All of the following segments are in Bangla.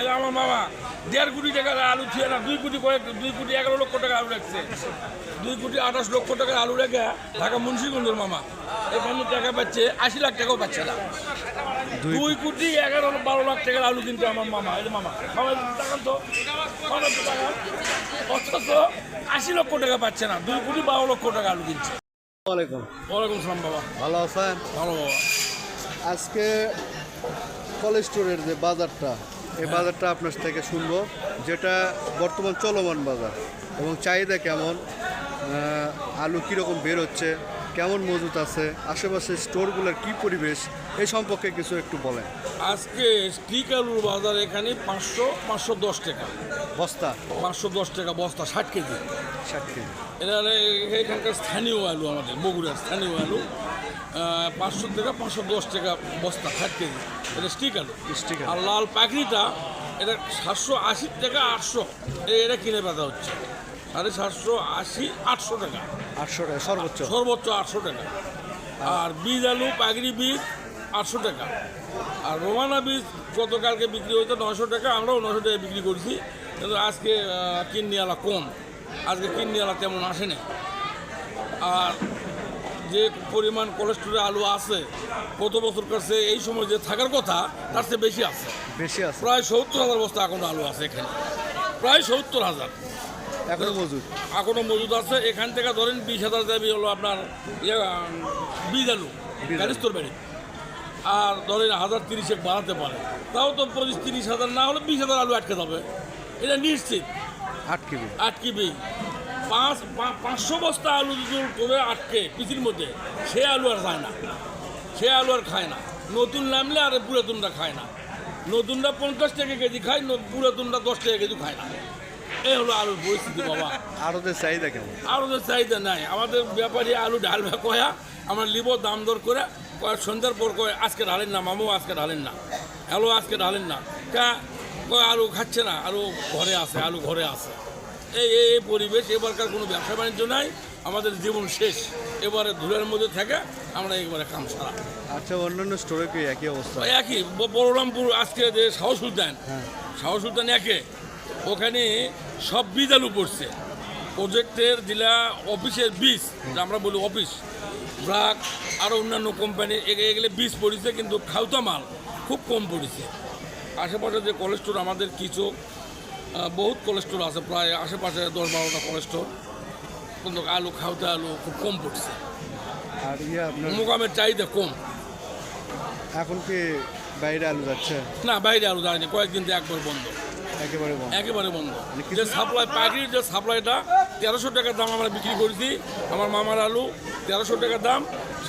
এই আমার মামা দেড় কোটি টাকার আলু ছিল না দুই কোটি কয়েক দুই কোটি এগারো লক্ষ টাকা আলু রাখছে। দুই কোটি আঠাশ লক্ষ টাকার আলু রেখে ঢাকা মুন্সিগঞ্জের মামা এখানে টাকা পাচ্ছে আশি লাখ টাকাও পাচ্ছে না। দুই কোটি এগারো বারো লাখ টাকার আলু কিনছে আমার মামা এই মামা মামা টাকান তো অথচ আশি লক্ষ টাকা পাচ্ছে না দুই কোটি বারো লক্ষ টাকা আলু কিনছে। ওয়ালাইকুম। ওয়ালাইকুম সালাম বাবা। ভালো আছেন? ভালো বাবা। আজকে কলেজ স্টোরের যে বাজারটা এই বাজারটা আপনার থেকে শুনব, যেটা বর্তমান চলমান বাজার এবং চাহিদা কেমন আলু কীরকম বের হচ্ছে কেমন মজুত আছে আশেপাশে স্টোরগুলোর কি পরিবেশ এই সম্পর্কে কিছু একটু বলেন। আজকে স্টিক আলুর বাজার এখানে পাঁচশো পাঁচশো দশ টাকা। বস্তা? পাঁচশো দশ টাকা বস্তা ষাট কেজি। ষাট কেজি। এটা এখানকার স্থানীয় আলু আমাদের বগুড়ার স্থানীয় আলু। পাঁচশো টাকা পাঁচশো দশ টাকা বস্তা ষাট কেজি। এটা স্টিক আলু। স্টিক। আর লাল পাখিটা এটা সাতশো আশি টাকা আটশো। এটা কিনে বেচা হচ্ছে। সাড়ে সাতশো আশি আটশো টাকা। আটশো টাকা সর্বোচ্চ। সর্বোচ্চ আটশো টাকা। আর বীজ আলু পাগড়ি বীজ আটশো টাকা। আর রোমানা বীজ গতকালকে বিক্রি হতো নশো টাকা আমরাও নশো টাকা বিক্রি করছি। কিন্তু আজকে কিন্নিওয়ালা কম। আজকে কিন্নিওয়ালা তেমন আসেনি। আর যে পরিমাণ কোলেস্ট্রলের আলু আছে কত বছর কাছে এই সময় যে থাকার কথা তার চেয়ে বেশি আছে। বেশি আছে। প্রায় সত্তর হাজার বস্তা এখন আলু আছে এখানে। প্রায় সত্তর হাজার। এখনও মজুদ। এখনও মজুদ আছে। এখান থেকে ধরেন বিশ হাজার দাবি হলো আপনার ইয়ে, বীজ আলু। গাড়িস্তর বাড়ি আর ধরেন হাজার তিরিশে বাড়াতে পারে। তাও তো পঁচিশ তিরিশ হাজার না হলে বিশ হাজার আলু আটকে যাবে। এটা নিশ্চিত। আট কেজি। আটকিবি পাঁচ পাঁচশো বস্তা আলু যদি করে আটকে পিসির মধ্যে সে আলু আর যায় না। সে আলু আর খায় না। নতুন নামলে আর পুরাতনটা খায় না। নতুনটা পঞ্চাশ টাকা কেজি খায় পুরাতনটা দশ টাকা কেজি খায় না। এই হলো আলুর পরিস্থিতি বাবা। আরোদের চাহিদা কেমন? চাহিদা নাই। আমাদের ব্যাপারী আলু ঢালবে কয়া আমরা লিব দাম দর করে কয় সন্ধ্যার পর কয় আজকে ঢালেন না মামু আজকে ঢালেন না আলু আজকে ঢালেন না কা কয় আলু খাচ্ছে না আলু ঘরে আছে আলু ঘরে আছে। এই এই পরিবেশ এবারকার কোনো ব্যবসা বাণিজ্য নাই আমাদের জীবন শেষ। এবারে ধুলের মধ্যে থেকে আমরা একবারে কাম সারা। আচ্ছা অন্যান্য স্টোরে কি একই অবস্থা? একই বলরামপুর আজকে যে শাহ সুলতান হ্যাঁ। শাহ সুলতান একে। ওখানে সব বীজ আলু পড়ছে। প্রজেক্টের জেলা অফিসের বীজ যা আমরা বলি অফিস ব্রাক আরও অন্যান্য কোম্পানি এগুলো বীজ পড়েছে কিন্তু খাওতা মাল খুব কম পড়েছে। আশেপাশে যে কোলেস্টোর আমাদের কিছু বহুত কোলেস্টোর আছে প্রায় আশেপাশে দশ বারোটা কোলেস্টোর কিন্তু আলু খাওতা আলু খুব কম পড়ছে। আর ইয়ে আপনার মোকামের চাহিদা কম। এখন কি বাইরে আলু যাচ্ছে? না বাইরে আলু যায়নি কয়েকদিন তো একবার বন্ধ। একেবারে বন্ধ। একেবারে বন্ধ। কিছু- যে সাপ্লাই পাখির যে সাপ্লাইটা তেরোশো টাকার দাম আমরা বিক্রি করেছি। আমার মামার আলু তেরোশো টাকার দাম।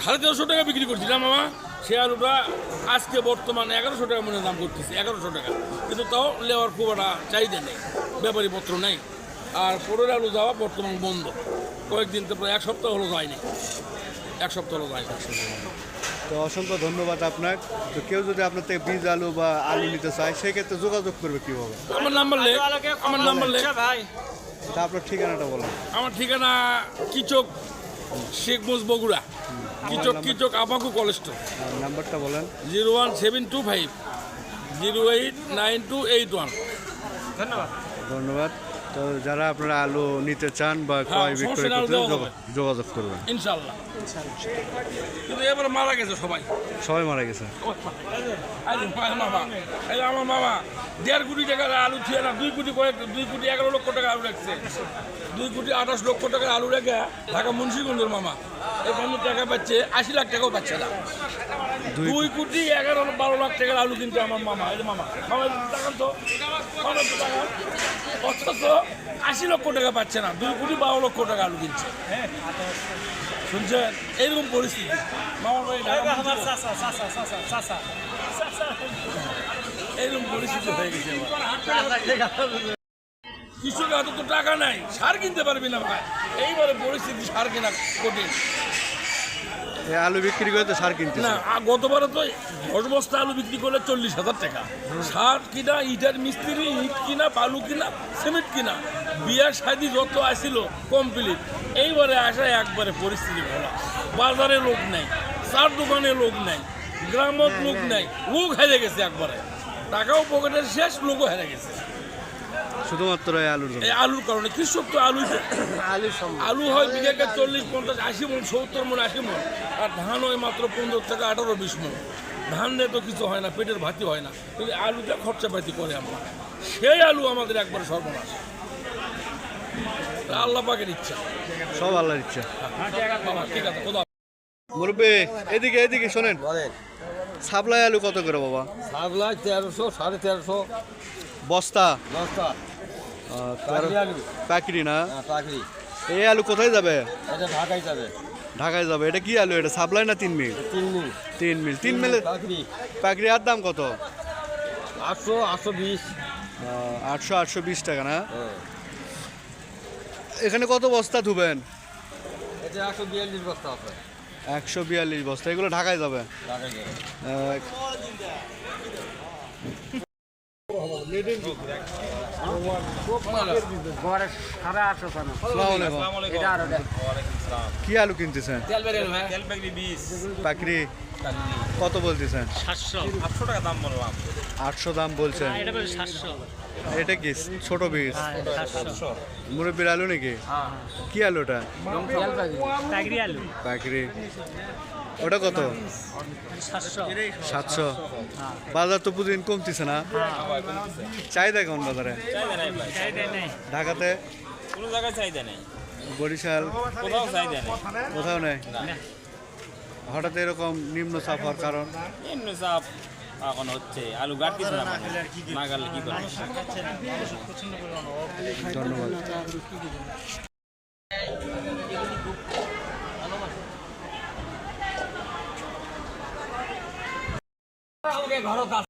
সাড়ে তেরোশো টাকা বিক্রি করছি না মামা? সে আলুটা আজকে বর্তমানে এগারোশো টাকা মনে দাম করতেছি এগারোশো টাকা। কিন্তু তাও লেওয়ার খুব একটা চাহিদা নেই ব্যাপারী পত্র নেই। আর পরের আলু যাওয়া বর্তমান বন্ধ। কয়েকদিন তো প্রায় এক সপ্তাহ হলো যায়নি। এক সপ্তাহ হলো যায়নি। তো অসংখ্য ধন্যবাদ আপনার। তো কেউ যদি আপনার থেকে বীজ আলু বা আলু নিতে চায় সেক্ষেত্রে যোগাযোগ করবে কীভাবে? আমার নাম্বার লেখ। আমার নাম্বার লেখ। ভাই। তা আপনার ঠিকানাটা বলেন। আমার ঠিকানা কিচক শেখ মুজ বগুড়া। কিচক কিচক আবাকু কলেস্টোর আর নাম্বারটা বলেন। Zero one seven two five zero eight nine two eight one. ধন্যবাদ। ধন্যবাদ। তো যারা আপনারা আলু নিতে চান বা হ্যাঁ, ক্রয় বিক্রয় করতে যোগাযোগ করবেন। ইনশাল্লাহ কিন্তু এবারে মারা গেছে সবাই। সবাই মারা গেছে। আমার মামা আমার মামা দেড় কোটি টাকার আলু ছিল না দুই কোটি কয়েক দুই কোটি এগারো লক্ষ টাকা আলু রাখছে। দুই কোটি আঠাশ লক্ষ টাকার আলু রেখে ঢাকা মুন্সিগঞ্জের মামা এখানে টাকা পাচ্ছে আশি লাখ টাকাও পাচ্ছে না। দুই কোটি এগারো বারো লাখ টাকার আলু কিন্তু আমার মামা এই মামা তো অথচ আশি লক্ষ টাকা পাচ্ছে না দুই কোটি বারো লক্ষ টাকা আলু কিনছে শুনছেন? এইরকম পরিস্থিতি। ঢাকা এইরকম পরিস্থিতি হয়ে গেছে। কৃষকের হাতে তো টাকা নাই সার কিনতে পারবি না ভাই। এইবারে পরিস্থিতি সার কেনা কঠিন। আলু বিক্রি করে তো সার কিনতে না গতবারে তো দশ বস্তা আলু বিক্রি করলে চল্লিশ হাজার টাকা। সার কিনা ইটার মিস্ত্রি ইট কিনা বালু কিনা সিমেন্ট কিনা বিয়ার শাদি যত আসিল কমপ্লিট। এইবারে আসা একবারে পরিস্থিতি ভালো। বাজারে লোক নেই চার দোকানে লোক নেই গ্রামত লোক নেই লোক হারিয়ে গেছে একবারে। টাকাও পকেটের শেষ লোকও হেরে গেছে। শুধুমাত্র এই আলুর জন্য? এই আলুর কারণে। কৃষক তো আলু আলু আলু হয় বিঘাকে চল্লিশ পঞ্চাশ আশি মন সত্তর মন আশি মন। আর ধান হয় মাত্র পনেরো থেকে আঠারো বিশ মন। ধান দিয়ে তো কিছু হয় না পেটের ভাতি হয় না। কিন্তু আলুটা খরচা পাতি করে আমরা। সেই আলু আমাদের একবার সর্বনাশ। আল্লাহ পাকের ইচ্ছা। সব আল্লাহর ইচ্ছা। ঠিক আছে মুরব্বী এদিকে এদিকে শোনেন। বলেন। সাপ্লাই আলু কত করে বাবা? সাবলাই তেরোশো সাড়ে তেরোশো। বস্তা? আলু। প্যাকেটি না? পাকড়ি এই আলু কোথায় যাবে? এটা ঢাকাই যাবে। ঢাকায় যাবে। এটা কি আলু? এটা সাপ্লাই না তিন মিল? তিন মিল। তিন মিল। তিন মিলে পাকড়ি আর দাম কত? আটশো আটশো বিশ। আটশো আটশো বিশ টাকা না? হ্যাঁ। এখানে কত বস্তা ধুবেন? এটা একশো বিয়াল্লিশ বস্তা আছে। একশো বিয়াল্লিশ বস্তা। এগুলো ঢাকায় যাবে? ঢাকাই যাবে। আহ, আসসালামু আলাইকুম। কি আলু কিনতেছেন? পাকড়ি। কত বলতেছেন? সাতশো। আটশো দাম বলছেন। এটা বলে সাতশো। এটা কি? ছোট বীজ মুরব্বীর আলু নাকি? কি আলু ওটা? চাকরি পাকড়ি। ওটা কত? সাতশো। সাতশো। বাজার তো প্রতিদিন কমতেছে না। চাহিদা কেমন বাজারে? ঢাকাতে? কোনো জায়গায় চাহিদা নেই। বরিশাল কোথাও চাহিদা নেই। কোথাও নেই? হঠাৎ এরকম নিম্ন চাপ হওয়ার কারণ? নিম্ন চাপ এখন হচ্ছে। আলু গাড়তেছে না না গাড়লে কি করবে ধন্যবাদ।